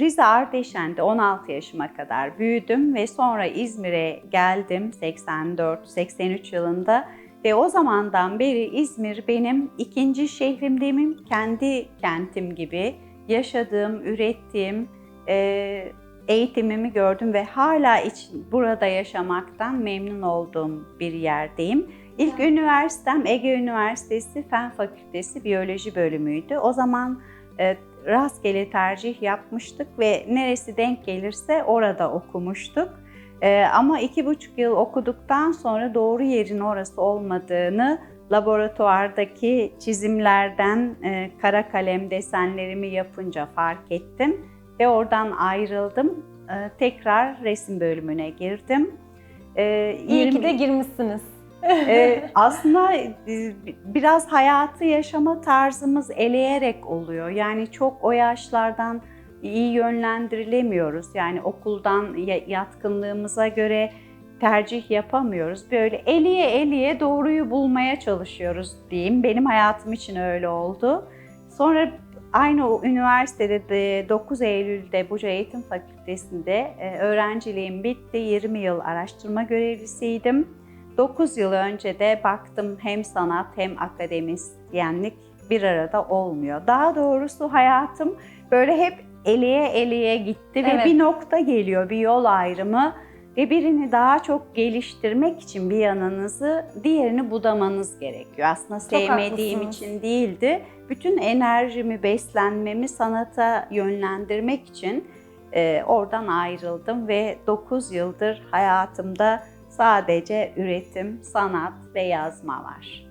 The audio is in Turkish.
Rize Ardeşen'de 16 yaşıma kadar büyüdüm ve sonra İzmir'e geldim 84-83 yılında ve o zamandan beri İzmir benim ikinci şehrim demeyeyim, kendi kentim gibi yaşadığım, ürettiğim, e, eğitimimi gördüm ve hala iç, burada yaşamaktan memnun olduğum bir yerdeyim. İlk üniversitem Ege Üniversitesi Fen Fakültesi Biyoloji bölümüydü. O zaman rastgele tercih yapmıştık ve neresi denk gelirse orada okumuştuk. E, ama iki buçuk yıl okuduktan sonra doğru yerin orası olmadığını laboratuvardaki çizimlerden e, kara kalem desenlerimi yapınca fark ettim ve oradan ayrıldım. E, tekrar resim bölümüne girdim. E, İyi ki 20 de girmişsiniz. Ee, aslında e, biraz hayatı yaşama tarzımız eleyerek oluyor. Yani çok o yaşlardan iyi yönlendirilemiyoruz. Yani okuldan ya- yatkınlığımıza göre tercih yapamıyoruz. Böyle eliye eliye doğruyu bulmaya çalışıyoruz diyeyim. Benim hayatım için öyle oldu. Sonra aynı üniversitede de 9 Eylül'de Buca Eğitim Fakültesi'nde e, öğrenciliğim bitti. 20 yıl araştırma görevlisiydim. 9 yıl önce de baktım hem sanat hem akademisyenlik bir arada olmuyor. Daha doğrusu hayatım böyle hep eliye eliye gitti ve Evet. bir nokta geliyor, bir yol ayrımı ve birini daha çok geliştirmek için bir yanınızı, diğerini budamanız gerekiyor. Aslında sevmediğim haklısınız. için değildi. Bütün enerjimi, beslenmemi sanata yönlendirmek için e, oradan ayrıldım ve 9 yıldır hayatımda sadece üretim, sanat ve yazma var.